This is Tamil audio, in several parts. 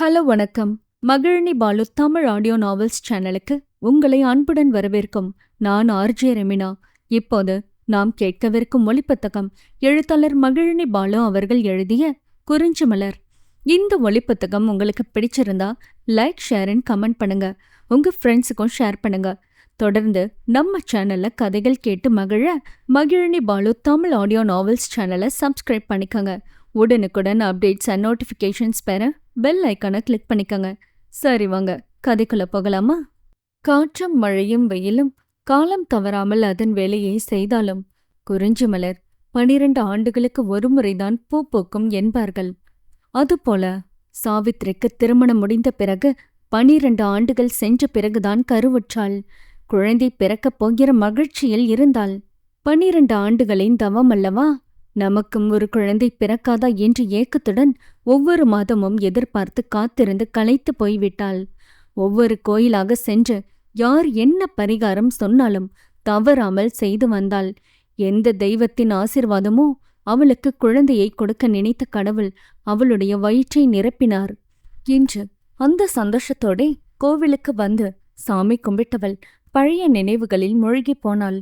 ஹலோ வணக்கம். மகிழினி பாலு தமிழ் ஆடியோ நாவல்ஸ் சேனலுக்கு உங்களை அன்புடன் வரவேற்கும் நான் ஆர்ஜே ரெமினா. இப்போது நாம் கேட்கவிருக்கும் ஒளிப்புத்தகம் எழுத்தாளர் மகிழினி பாலு அவர்கள் எழுதிய குறிஞ்சி மலர். இந்த ஒளிப்புத்தகம் உங்களுக்கு பிடிச்சிருந்தா லைக் ஷேர் அண்ட் கமெண்ட் பண்ணுங்க. உங்க ஃப்ரெண்ட்ஸுக்கும் ஷேர் பண்ணுங்க. தொடர்ந்து நம்ம சேனல்ல கதைகள் கேட்டு மகிழ மகிழினி பாலு தமிழ் ஆடியோ நாவல்ஸ் சேனலை சப்ஸ்கிரைப் பண்ணிக்கோங்க. உடனுக்குடன் அப்டேட்ஸ் அண்ட் நோட்டிஃபிகேஷன்ஸ் பெற பெல் ஐக்கானை கிளிக் பண்ணிக்கோங்க. சரி வாங்க கதைக்குள்ள போகலாமா? காற்றும் மழையும் வெயிலும் காலம் தவறாமல் அதன் வேலையை செய்தாலும் குறிஞ்சி மலர் பனிரெண்டு ஆண்டுகளுக்கு ஒருமுறைதான் பூ பூக்கும் என்பார்கள். அதுபோல சாவித்ரிக்கு திருமணம் முடிந்த பிறகு பனிரெண்டு ஆண்டுகள் சென்ற பிறகுதான் கருவுற்றாள். குழந்தை பிறக்கப் போகிற மகிழ்ச்சியில் இருந்தாள். பனிரெண்டு ஆண்டுகளின் தவம் அல்லவா? நமக்கும் ஒரு குழந்தை பிறக்காதா என்று ஏக்கத்துடன் ஒவ்வொரு மாதமும் எதிர்பார்த்து காத்திருந்து களைத்து போய்விட்டாள். ஒவ்வொரு கோயிலாக சென்று யார் என்ன பரிகாரம் சொன்னாலும் தவறாமல் செய்து வந்தாள். எந்த தெய்வத்தின் ஆசிர்வாதமோ அவளுக்கு குழந்தையை கொடுக்க நினைத்த கடவுள் அவளுடைய வயிற்றை நிரப்பினார். இன்று அந்த சந்தோஷத்தோடே கோவிலுக்கு வந்து சாமி கும்பிட்டவள் பழைய நினைவுகளில் மூழ்கி போனாள்.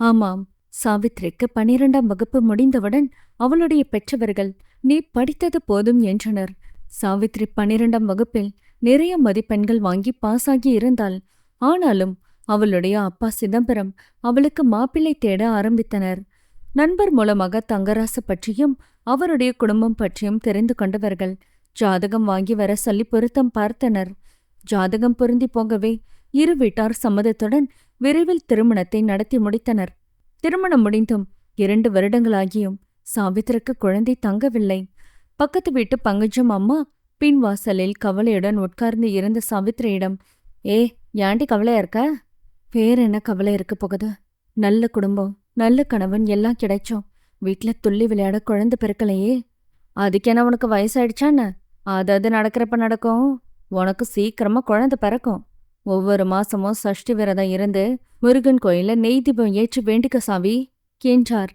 ஆமாம் சாவித்ரிக்கு பனிரெண்டாம் வகுப்பு முடிந்தவுடன் அவளுடைய பெற்றவர்கள் நீ படித்தது போதும் என்றனர். சாவித்ரி பனிரெண்டாம் வகுப்பில் நிறைய மதிப்பெண்கள் வாங்கி பாஸ் ஆகி இருந்தாள். ஆனாலும் அவளுடைய அப்பா சிதம்பரம் அவளுக்கு மாப்பிள்ளை தேட ஆரம்பித்தனர். நண்பர் மூலமாக தங்கராசு பற்றியும் அவருடைய குடும்பம் பற்றியும் தெரிந்து கொண்டவர்கள் ஜாதகம் வாங்கி வர சொல்லி பொருத்தம் பார்த்தனர். ஜாதகம் பொருந்தி போகவே இரு வீட்டார் சம்மதத்துடன் விரைவில் திருமணத்தை நடத்தி முடித்தனர். திருமணம் முடிந்தும் இரண்டு வருடங்களாகியும் சாவித்திரக்கு குழந்தை தங்கவில்லை. பக்கத்து வீட்டு பங்கஜம் அம்மா பின்வாசலில் கவலையுடன் உட்கார்ந்து இருந்த சாவித்திரியிடம் ஏ ஏண்டி கவலையா இருக்க? வேற என்ன கவலை இருக்க போகுது? நல்ல குடும்பம் நல்ல கணவன் எல்லாம் கிடைச்சோம். வீட்ல துள்ளி விளையாட குழந்தை பிறக்கலையே. அதுக்கு உனக்கு வயசாயிடுச்சான்னு அது அது நடக்கிறப்ப நடக்கும். உனக்கு சீக்கிரமா குழந்தை பிறக்கும். ஒவ்வொரு மாசமும் சஷ்டி விரதம் இருந்து முருகன் கோயில நெய் தீபம் ஏற்றி வேண்டிக்க சாவி என்றார்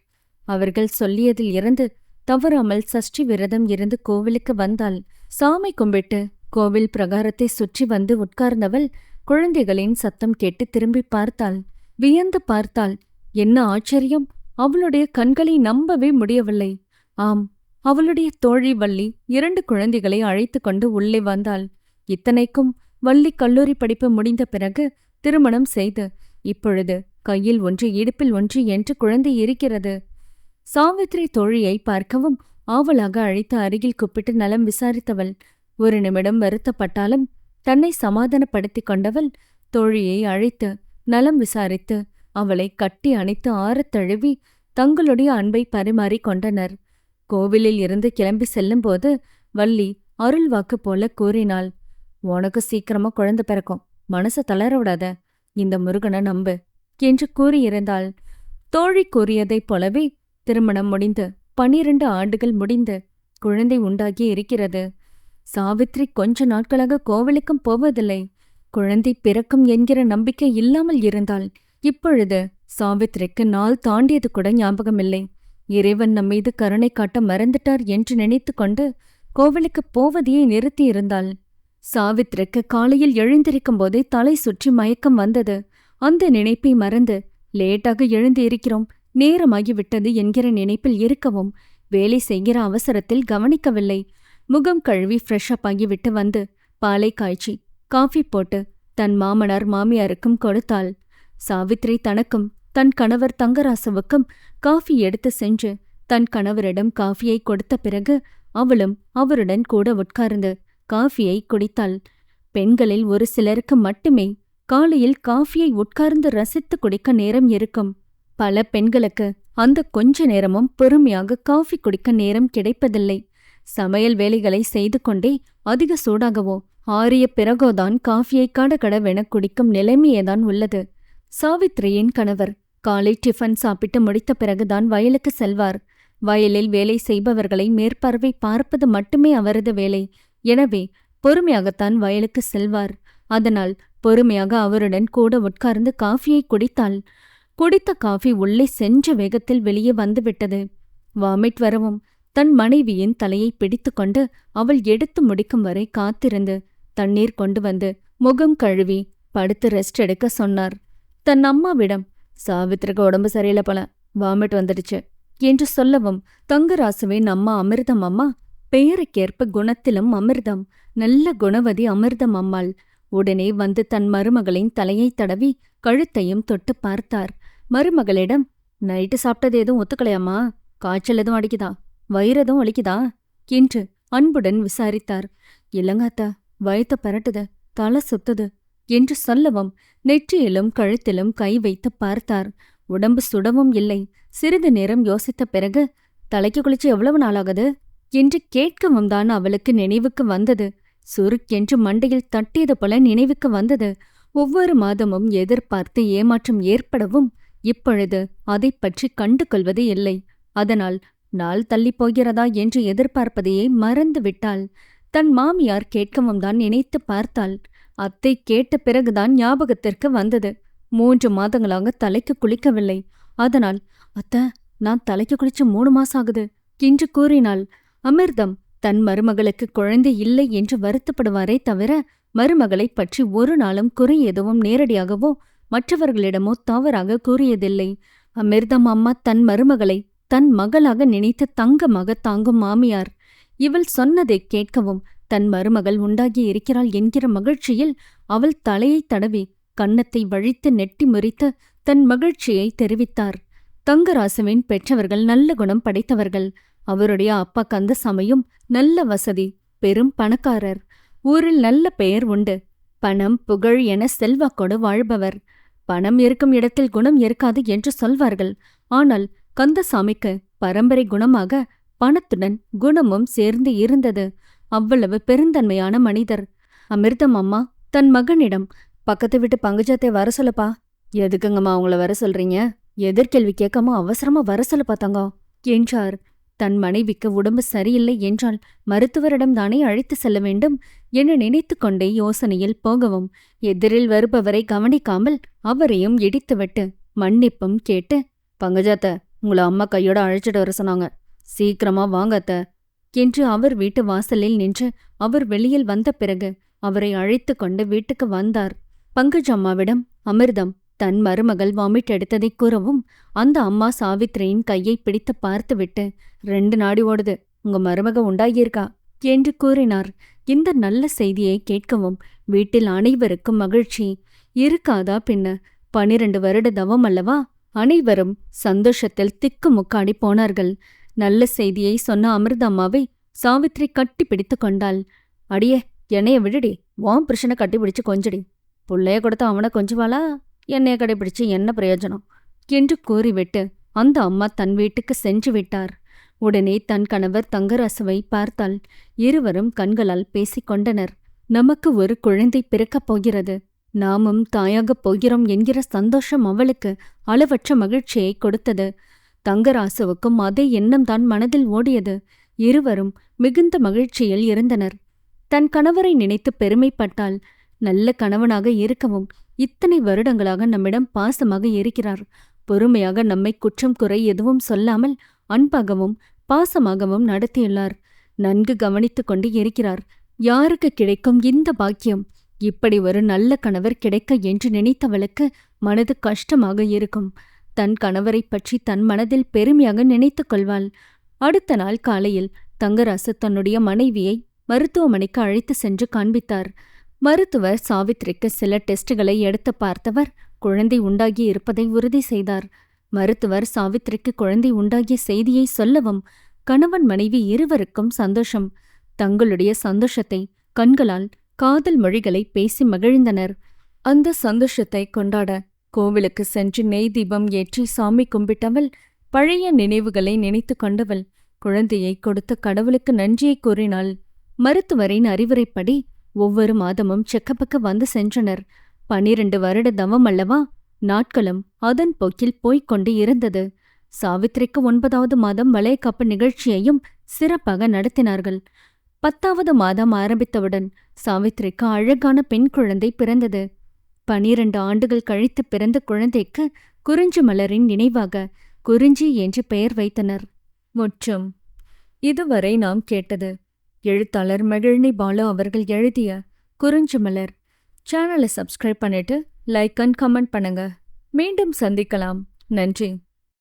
அவர்கள் சொல்லியதில் இருந்து தவறாமல் சஷ்டி விரதம் இருந்து கோவிலுக்கு வந்தாள். சாமி கும்பிட்டு கோவில் பிரகாரத்தை சுற்றி வந்து உட்கார்ந்தவள் குழந்தைகளின் சத்தம் கேட்டு திரும்பி பார்த்தாள். வியந்து பார்த்தாள். என்ன ஆச்சரியம்! அவளுடைய கண்களை நம்பவே முடியவில்லை. ஆம் அவளுடைய தோழி வள்ளி இரண்டு குழந்தைகளை அழைத்து கொண்டு உள்ளே வந்தாள். இத்தனைக்கும் வள்ளி கல்லூரி படிப்பு முடிந்த பிறகு திருமணம் செய்து இப்பொழுது கையில் ஒன்று இடுப்பில் ஒன்று என்று குழந்தை இருக்கிறது. சாவித்ரி தோழியை பார்க்கவும் ஆவலாக அழைத்து அருகில் கூப்பிட்டு நலம் விசாரித்தவள். ஒரு நிமிடம் வருத்தப்பட்டாலும் தன்னை சமாதானப்படுத்திக் கொண்டவள் தோழியை அழைத்து நலம் விசாரித்து அவளை கட்டி அணைத்து ஆறத் தழுவி தங்களுடைய அன்பை பரிமாறிக் கொண்டனர். கோவிலில் இருந்து கிளம்பி செல்லும்போது வள்ளி அருள்வாக்கு போல கூறினாள் உனக்கு சீக்கிரமா குழந்தை பிறக்கும். மனச தளர விடாத. இந்த முருகனை நம்பு என்று கூறியிருந்தாள் தோழி கூறியதைப் போலவே திருமணம் முடிந்து பனிரெண்டு ஆண்டுகள் முடிந்து குழந்தை உண்டாகி இருக்கிறது. சாவித்ரி கொஞ்ச நாட்களாக கோவிலுக்கும் போவதில்லை. குழந்தை பிறக்கும் என்கிற நம்பிக்கை இல்லாமல் இருந்தாள். இப்பொழுது சாவித்ரிக்கு நாள் தாண்டியது கூட ஞாபகமில்லை. இறைவன் நம் மீது கருணை காட்ட மறந்துட்டார் என்று நினைத்து கொண்டு கோவிலுக்கு போவதையே நிறுத்தியிருந்தாள். சாவித்ரிக்கு காலையில் எழுந்திருக்கும் போதே தலை சுற்றி மயக்கம் வந்தது. அந்த நினைப்பை மறந்து லேட்டாக எழுந்து இருக்கிறோம் நேரமாகிவிட்டது என்கிற நினைப்பில் இருக்கவும் வேலை செய்கிற அவசரத்தில் கவனிக்கவில்லை. முகம் கழுவி ஃப்ரெஷ் அப் ஆகிவிட்டு வந்து பாலை காய்ச்சி காஃபி போட்டு தன் மாமனார் மாமியாருக்கும் கொடுத்தாள். சாவித்ரி தனக்கும் தன் கணவர் தங்கராசுவுக்கும் காஃபி எடுத்து சென்று தன் கணவரிடம் காஃபியை கொடுத்த பிறகு அவளும் அவருடன் கூட உட்கார்ந்து காஃபியை குடித்தாள். பெண்களில் ஒரு சிலருக்கு மட்டுமே காலையில் காஃபியை உட்கார்ந்து ரசித்து குடிக்க நேரம் இருக்கும். பல பெண்களுக்கு அந்த கொஞ்ச நேரமும் பொறுமையாக காஃபி குடிக்க நேரம் கிடைப்பதில்லை. சமையல் வேலைகளை செய்து கொண்டே அதிக சூடாகவோ ஆறிய பிறகோதான் காஃபியை கடகடவென குடிக்கும் நிலைமையேதான் உள்ளது. சாவித்ரியின் கணவர் காலை டிஃபன் சாப்பிட்டு முடித்த பிறகுதான் வயலுக்கு செல்வார். வயலில் வேலை செய்பவர்களை மேற்பார்வை பார்ப்பது மட்டுமே அவரது வேலை. எனவே பொறுமையாகத்தான் வயலுக்கு செல்வார். அதனால் பொறுமையாக அவருடன் கூட உட்கார்ந்து காஃபியை குடித்தாள். குடித்த காஃபி உள்ளே சென்ற வேகத்தில் வெளியே வந்துவிட்டது. வாமிட் வரவும் தன் மனைவியின் தலையை பிடித்துக்கொண்டு அவள் எடுத்து முடிக்கும் வரை காத்திருந்து தண்ணீர் கொண்டு வந்து முகம் கழுவி படுத்து ரெஸ்ட் எடுக்க சொன்னார். தன் அம்மாவிடம் சாவித்திரிக்கு உடம்பு சரியில்லை போல வாமிட் வந்துடுச்சு என்று சொல்லவும் தங்கராசுவின் அம்மா அமிர்தம் அம்மா பெயருக்கேற்ப குணத்திலும் அமிர்தம். நல்ல குணவதி அமிர்தம் அம்மாள். உடனே வந்து தன் மருமகளின் தலையை தடவி கழுத்தையும் தொட்டு பார்த்தார். மருமகளிடம் நைட்டு சாப்பிட்டது எதுவும் ஒத்துக்கலையாமா காய்ச்சல் எதுவும் அடிக்குதா? வயிறு எதுவும் வலிக்குதா? என்று அன்புடன் விசாரித்தார். இல்லங்காத்தா வயத்த பரட்டுது தலை சுத்துது என்று சொல்லவும் நெற்றியிலும் கழுத்திலும் கை வைத்து பார்த்தார். உடம்பு சுடவும் இல்லை. சிறிது நேரம் யோசித்த பிறகு தலைக்கு குளிச்சு எவ்வளவு நாளாகுது? என்று கேட்கவும் தான் அவளுக்கு நினைவுக்கு வந்தது. சுருக்கென்று மண்டையில் தட்டியது போல நினைவுக்கு வந்தது. ஒவ்வொரு மாதமும் எதிர்பார்த்து ஏமாற்றம் ஏற்படவும் இப்பொழுது அதைப் பற்றி கண்டு கொள்வது இல்லை. அதனால் நாள் தள்ளிப் போகிறதா என்று எதிர்பார்ப்பதையே மறந்து விட்டாள். தன் மாமியார் கேட்கவும் தான் நினைத்து பார்த்தாள். அத்தை கேட்ட பிறகுதான் ஞாபகத்திற்கு வந்தது. மூன்று மாதங்களாக தலைக்கு குளிக்கவில்லை. அதனால் அத்த நான் தலைக்கு குளிச்சு மூணு மாசம் ஆகுது என்று கூறினாள். அமிர்தம் தன் மருமகளுக்கு குழந்தை இல்லை என்று வருத்தப்படுவாரே தவிர மருமகளைப் பற்றி ஒரு நாளும் குறை எதுவும் நேரடியாகவோ மற்றவர்களிடமோ தவறாக கூறியதில்லை. அமிர்தம் அம்மா தன் மருமகளை தன் மகளாக நினைத்து தங்கமாக தாங்கும் மாமியார். இவள் சொன்னதை கேட்கவும் தன் மருமகள் உண்டாகி இருக்கிறாள் என்கிற மகிழ்ச்சியில் அவள் தலையை தடவி கன்னத்தை வழித்து நெட்டி முறித்து தன் மகிழ்ச்சியை தெரிவித்தார். தங்கராசுவின் பெற்றவர்கள் நல்ல குணம் படைத்தவர்கள். அவருடைய அப்பா கந்தசாமியும் நல்ல வசதி பெரும் பணக்காரர். ஊரில் நல்ல பெயர் உண்டு. பணம் புகழ் என செல்வாக்கோடு வாழ்பவர். பணம் இருக்கும் இடத்தில் குணம் இருக்காது என்று சொல்வார்கள். ஆனால் கந்தசாமிக்கு பரம்பரை குணமாக பணத்துடன் குணமும் சேர்ந்து இருந்தது. அவ்வளவு பெருந்தன்மையான மனிதர். அமிர்தம் அம்மா தன் மகனிடம் பக்கத்து வீட்டு பங்குஜத்தை வர சொல்லப்பா. எதுக்குங்கம்மா அவங்கள வர சொல்றீங்க? எதிர்கேள்வி கேட்காம அவசரமா வர சொல்லப்பா தங்கம் என்றார். தன் மனைவிக்கு உடம்பு சரியில்லை என்றால் மருத்துவரிடம் தானே அழைத்து செல்ல வேண்டும் என நினைத்து கொண்டே யோசனையில் போகவும். எதிரில் வருபவரை கவனிக்காமல் அவரையும் இடித்துவிட்டு மன்னிப்பும் கேட்டு பங்கஜாத்த உங்களை அம்மா கையோட அழைச்சிட்டு வர சொன்னாங்க. சீக்கிரமா வாங்க அத்த என்று அவர் வீட்டு வாசலில் நின்று அவர் வெளியில் வந்த பிறகு அவரை அழைத்து கொண்டு வீட்டுக்கு வந்தார். பங்கஜ் அம்மாவிடம் அமிர்தம் தன் மருமகள் வாமிட் எடுத்ததை கூறவும் அந்த அம்மா சாவித்திரியின் கையை பிடித்து பார்த்துவிட்டு ரெண்டு நாடி ஓடுது உங்க மருமக உண்டாகியிருக்கா? என்று கூறினார். இந்த நல்ல செய்தியை கேட்கவும் வீட்டில் அனைவருக்கும் மகிழ்ச்சி. இருக்காதா பின்ன பனிரெண்டு வருட தவம் அல்லவா? அனைவரும் சந்தோஷத்தில் திக்கு முக்காடி போனார்கள். நல்ல செய்தியை சொன்ன அமிர்தம்மாவை சாவித்ரி கட்டி பிடித்து கொண்டாள். அடியே என்னைய விடுடி வாம் புருஷனை கட்டி பிடிச்சு கொஞ்சடி. புள்ளைய கொடுத்து அவனை கொஞ்சுவாளா? என்னை கடைபிடிச்சு என்ன பிரயோஜனம்? என்று கூறிவிட்டு அந்த அம்மா தன் வீட்டுக்கு சென்று விட்டார். உடனே தன் கணவர் தங்கராசுவை பார்த்தால் இருவரும் கண்களால் பேசிக் கொண்டனர். நமக்கு ஒரு குழந்தை பிறக்கப் போகிறது. நாமும் தாயாகப் போகிறோம் என்கிற சந்தோஷம் அவளுக்கு அளவற்ற மகிழ்ச்சியை கொடுத்தது. தங்கராசுவுக்கும் அதே எண்ணம்தான் மனதில் ஓடியது. இருவரும் மிகுந்த மகிழ்ச்சியில் இருந்தனர். தன் கணவரை நினைத்து பெருமைப்பட்டால் நல்ல கணவனாக இருக்கவும் இத்தனை வருடங்களாக நம்மிடம் பாசமாக இருக்கிறார். பொறுமையாக நம்மை குற்றம் குறை எதுவும் சொல்லாமல் அன்பாகவும் பாசமாகவும் நடத்தியுள்ளார். நன்கு கவனித்துக் கொண்டு இருக்கிறார். யாருக்கு கிடைக்கும் இந்த பாக்கியம்? இப்படி ஒரு நல்ல கணவர் கிடைக்க என்று நினைத்தவளுக்கு மனது கஷ்டமாக இருக்கும். தன் கணவரைப் பற்றி தன் மனதில் பெருமையாக நினைத்துக் கொள்வாள். அடுத்த நாள் காலையில் தங்கராசு தன்னுடைய மனைவியை மருத்துவமனைக்கு அழைத்து சென்று காண்பித்தார். மருத்துவர் சாவித்ரிக்கு சில டெஸ்டுகளை எடுத்து பார்த்தவர் குழந்தை உண்டாகி இருப்பதை உறுதி செய்தார். மருத்துவர் சாவித்ரிக்கு குழந்தை உண்டாகிய செய்தியை சொல்லவும் கணவன் மனைவி இருவருக்கும் சந்தோஷம். தங்களுடைய சந்தோஷத்தை கண்களால் காதல் மொழிகளை பேசி மகிழ்ந்தனர். அந்த சந்தோஷத்தை கொண்டாட கோவிலுக்கு சென்று நெய் தீபம் ஏற்றி சாமி கும்பிட்டவள் பழைய நினைவுகளை நினைத்து கொண்டவள் குழந்தையை கொடுத்த கடவுளுக்கு நன்றியை கூறினாள். மருத்துவரின் அறிவுரைப்படி ஒவ்வொரு மாதமும் செக்கப்புக்கு வந்து சென்றனர். பனிரெண்டு வருட தவம் அல்லவா? நாட்களும் அதன் போக்கில் போய்க் கொண்டு இருந்தது. சாவித்திரிக்கு ஒன்பதாவது மாதம் வளையக்காப்பு நிகழ்ச்சியையும் சிறப்பாக நடத்தினார்கள். பத்தாவது மாதம் ஆரம்பித்தவுடன் சாவித்திரிக்கு அழகான பெண் குழந்தை பிறந்தது. பனிரெண்டு ஆண்டுகள் கழித்து பிறந்த குழந்தைக்கு குறிஞ்சி மலரின் நினைவாக குறிஞ்சி என்று பெயர் வைத்தனர். மற்றும் இதுவரை நாம் கேட்டது எழுத்தாளர் மகிழினி பாலு அவர்கள் எழுதிய குறிஞ்சி மலர் சேனலை சப்ஸ்கிரைப் பண்ணிட்டு லைக் அண்ட் கமெண்ட் பண்ணுங்க. மீண்டும் சந்திக்கலாம். நன்றி.